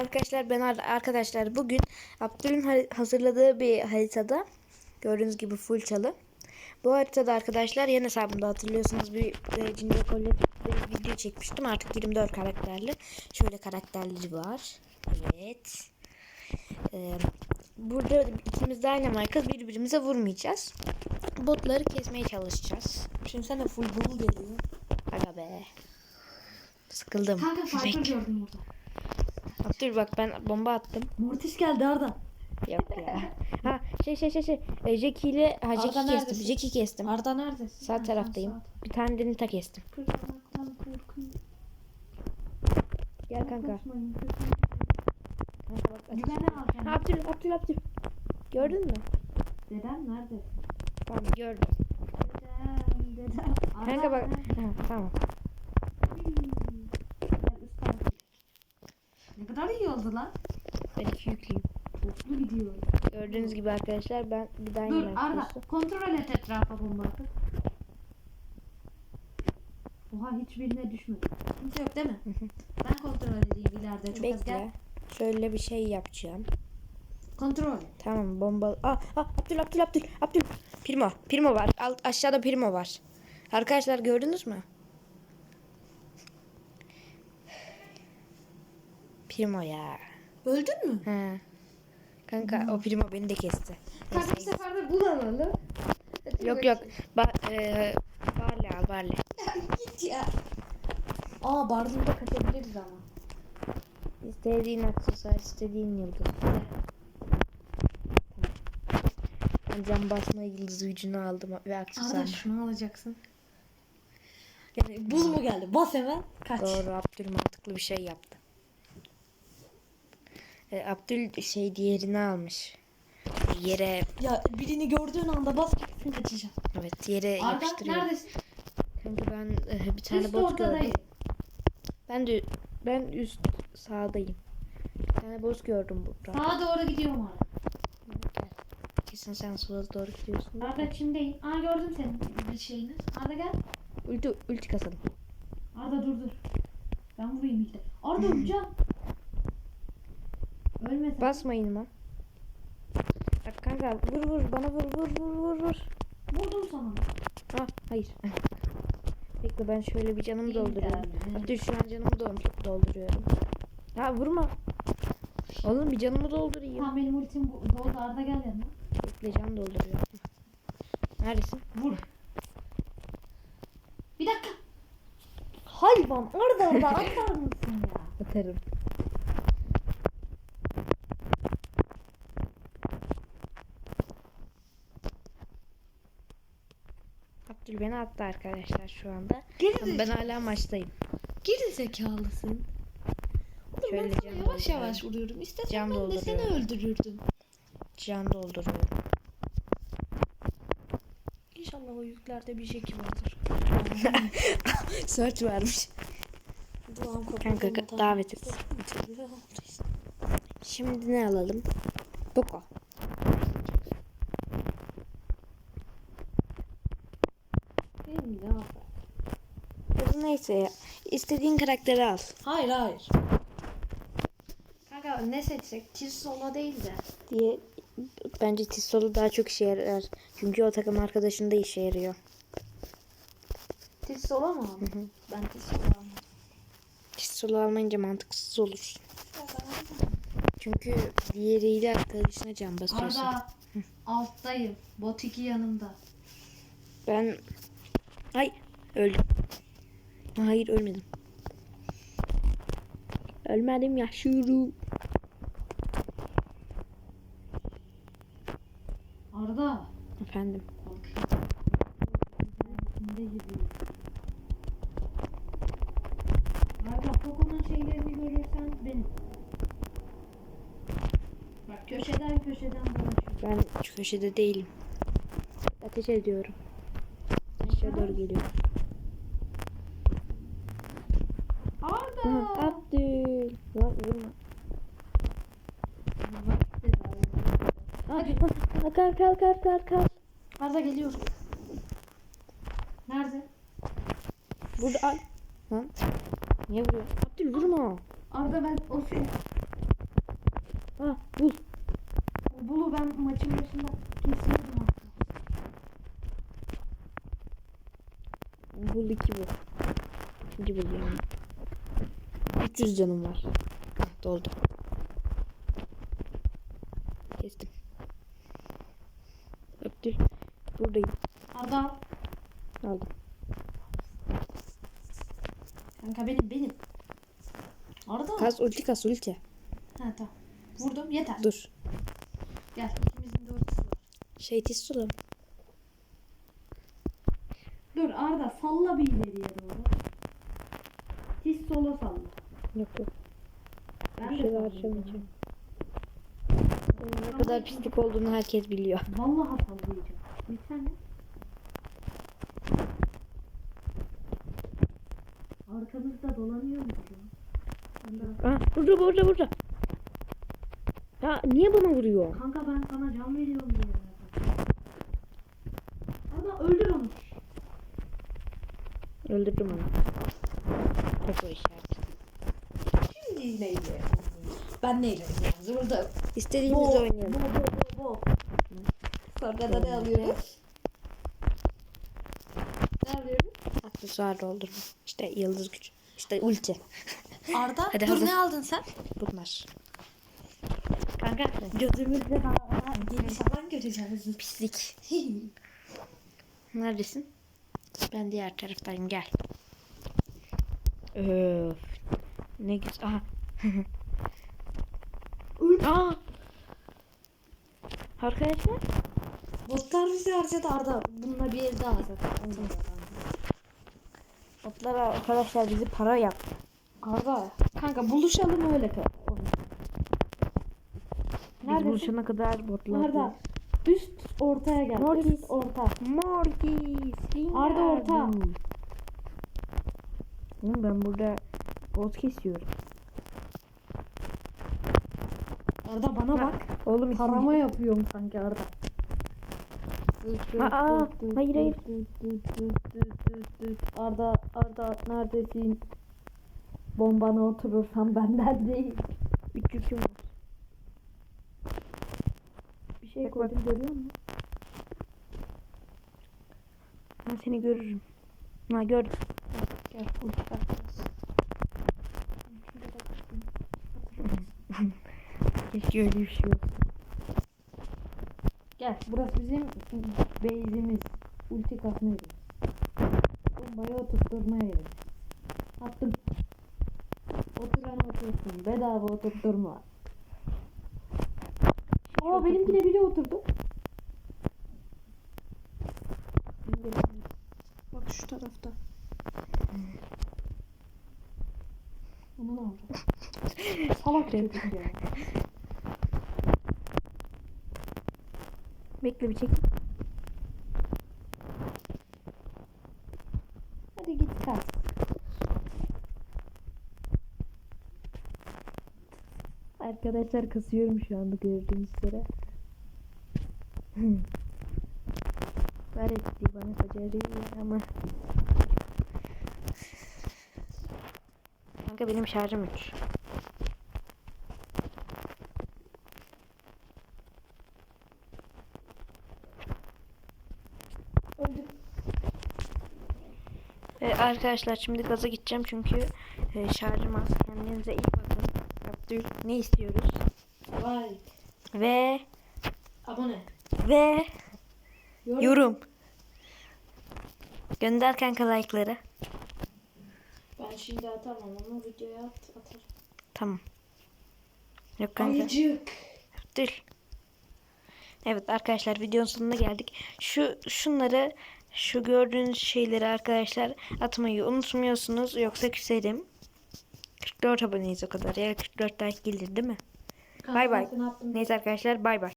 arkadaşlar ben ar- arkadaşlar bugün Abdül'ün hazırladığı bir haritada gördüğünüz gibi full çalı. Bu haritada arkadaşlar yan hesabımda hatırlıyorsunuz bir e, Collective bir video çekmiştim artık 24 karakterli. Şöyle karakterleri var. Evet. Ee, burada ikimiz de aynı marka birbirimize vurmayacağız. Botları kesmeye çalışacağız. Şimdi sen de full bul geliyor. Aga be. Sıkıldım. Kanka farkı Bek- gördüm orada. Abdül bak ben bomba attım. Mortis geldi Arda. Yok ya. ha şey şey şey şey. E, Jackie ile ha Jackie kestim. neredesin? Jackie kestim. Arda neredesin? Sağ taraftayım. Bir tane de Nita kestim. Kırmaktan korkun. Gel kanka. Korkmayın. Kanka bak. Güvene al Ha, kendini. Abdül Abdül Abdül. Gördün mü? Dedem nerede? Tamam gördüm. Dedem, dedem. Arda Kanka bak. nerede? Ha, tamam. Gel üst tarafa. Ne kadar iyi oldu lan. Ben iki yüklüyüm. Toplu gidiyor. Gördüğünüz gibi arkadaşlar ben bir daha Dur Arda kontrol et etrafa bomba atıp. Oha hiçbirine düşmedi. Kimse yok değil mi? ben kontrol edeyim ileride çok az gel. Bekle. Şöyle bir şey yapacağım. Kontrol. Tamam bomba. Ah, ah Abdül Abdül Abdül Abdül. Primo. Primo var. Alt, aşağıda Primo var. Arkadaşlar gördünüz mü? Primo ya. Öldün mü? He. Kanka o Primo beni de kesti. Kanka bu sefer de alalım. Yok yok. Ba e, Barley al Barley. Git ya. Aa bardında kaçabiliriz ama. İstediğin aksesuar, istediğin yıldız. Ben cam basma yıldız gücünü aldım ve Arda aksesuar. şunu alacaksın. Yani bul mu geldi? Bas hemen. Kaç. Doğru Abdül mantıklı bir şey yaptı. E, Abdül şey diğerini almış. Yere Ya birini gördüğün anda bas gitsin kaçacağım. evet yere Arda yapıştırıyor. neredesin? Kanka ben e, bir tane Üst bot gördüm. Ben de ben üst sağdayım. Bir tane boss gördüm burada. Sağa doğru gidiyorum Arda. Kesin sen sola doğru gidiyorsun. Arda kimdeyim? Aa gördüm senin bir şeyini. Arda gel. Ulti, ulti kasalım. Arda dur dur. Ben vurayım ilk de. Arda vuracağım. Ölme sen. Basmayın mı? Bak kanka vur vur bana vur vur vur vur vur. Vurdum sana. Ah hayır. Bekle ben şöyle bir canımı dolduruyorum. derdi. Abdül şu an canımı dol- dolduruyorum. Ha vurma. Oğlum bir canımı doldurayım. Tamam benim ultim bu- doldu. Arda gel yanıma. Bekle can dolduruyorum. Neredesin? Vur. Bir dakika. Hayvan orada orada atar mısın ya? Atarım. Beni attı arkadaşlar şu anda. Ama ben hala maçtayım. Geri zekalısın. Oğlum Şöyle ben yavaş dolduruyorum. yavaş vuruyorum. İstesen Cam ben de seni öldürürdüm. Can dolduruyorum. İnşallah o yüklerde bir şey vardır. Search vermiş. Duam Kanka ka- davet et. Şimdi ne alalım? Poco. Ne yapar? Neyse ya. İstediğin karakteri al. Hayır hayır. Kanka ne seçsek? Tirsolo değil de. diye bence Tissolu daha çok işe yarar. Çünkü o takım arkadaşında işe yarıyor. Tirsolo mu abi? Ben Tirsolo almam. Tissolu almayınca mantıksız olur. Çünkü diğeriyle arkadaşına can basıyorsun. Arda alttayım. Bot 2 yanımda. Ben ay öldüm. Hayır ölmedim. Ölmedim yaşıyorum. Arda. Efendim. Ne gibi? Arda Poco'nun şeylerini görürsen benim. Bak köşeden köşeden dolaşıyor. Ben şu köşede değilim. Ateş ediyorum. Aşağı doğru geliyorum. Arda. Hı, Abdül. Lan vurma. Hadi. Aa, Kal kal kal kal kal. Arda geliyorum. Nerede? Burada al. Lan. Niye vuruyor? Abdül vurma. Arda ben o şey Ah bul. Bulu ben maçın başında kesiyordum Bul iki bu. İkinci bul yani. 300 canım var. Hah, doldu. Kestim. Abdül. Buradayım. Arda al. Aldım. Kanka benim benim. Arda al. Kas ulti kas ulti. Ha tamam. Vurdum yeter. Dur. Gel ikimizin de ultisi var. Şey tistola. Dur Arda salla bir ileriye doğru. Hiç sola salla. Yok yok. Ben Bir de şey sallayacağım. harcamayacağım. Ne kadar pislik olduğunu herkes biliyor. Vallahi sallayacağım. Bir tane. Arkamızda dolanıyor mu? Ah burada burada burada. Ya niye bana vuruyor? Kanka ben sana can veriyorum diye. Arda öldür onu. Öldürdüm onu. Tek o işaret. Şimdi neyle? Ben neyle oynuyoruz? Burada İstediğimizde oynayalım. bo bo bo. Sonra da ne alıyoruz? Ne alıyoruz? Aksesuar doldurma. İşte yıldız gücü. İşte ulti. Arda Hadi dur hazır. ne aldın sen? Bunlar. Kanka gözümüzde daha geniş alan göreceğiz. Pislik. Neredesin? Ben diğer taraftayım gel. Öf. Ne güzel. Aha. Aa. Arkadaşlar. Botlar bizi harcadı Arda. Bununla bir ev daha zaten. Botlar arkadaşlar bizi para yaptı. Arda kanka buluşalım öyle Neredesin? buluşana kadar botlar. Arda üst ortaya gel. Mortis. Üst orta. Mortis. Arda orta. Oğlum ben burada bot kesiyorum. Arda bana bak. Oğlum Tarama yapıyorum sanki Arda. Aa, hayır, hayır. Arda Arda neredesin? Bombana oturursan benden değil. Üç yüküm var. Bir şey Bak, koydum görüyor musun? Ben seni görürüm. Ha gördüm. Keşke öyle bir şey olsa. Gel burası bizim base'imiz. Ulti kasma yeri. Bombayı oturtturma yeri. Attım. Oturan otursun. Bedava oturtturma. Aa benimkine biri oturdu. Bak şu tarafta. Onu ne oldu? Salak çocuk ya. Bekle bir çek. Hadi git kas. Arkadaşlar kasıyorum şu anda gördüğünüz üzere. Öğretti bana beceriyor ama. Kanka benim şarjım 3. Öldüm. Ee, arkadaşlar şimdi gaza gideceğim çünkü e, şarjım az. Kendinize iyi bakın. Abdül ne istiyoruz? Vay. Ve Abone. ve Yorum. yorum. Gönder kanka like'ları. Şimdi atamam ama videoya at, atarım. Tamam. Yok kanka. Ayıcık. Abdül. Evet arkadaşlar videonun sonuna geldik. Şu şunları şu gördüğünüz şeyleri arkadaşlar atmayı unutmuyorsunuz yoksa küserim. 44 aboneyiz o kadar ya 44 like gelir değil mi? Bay bay. Neyse arkadaşlar bay bay.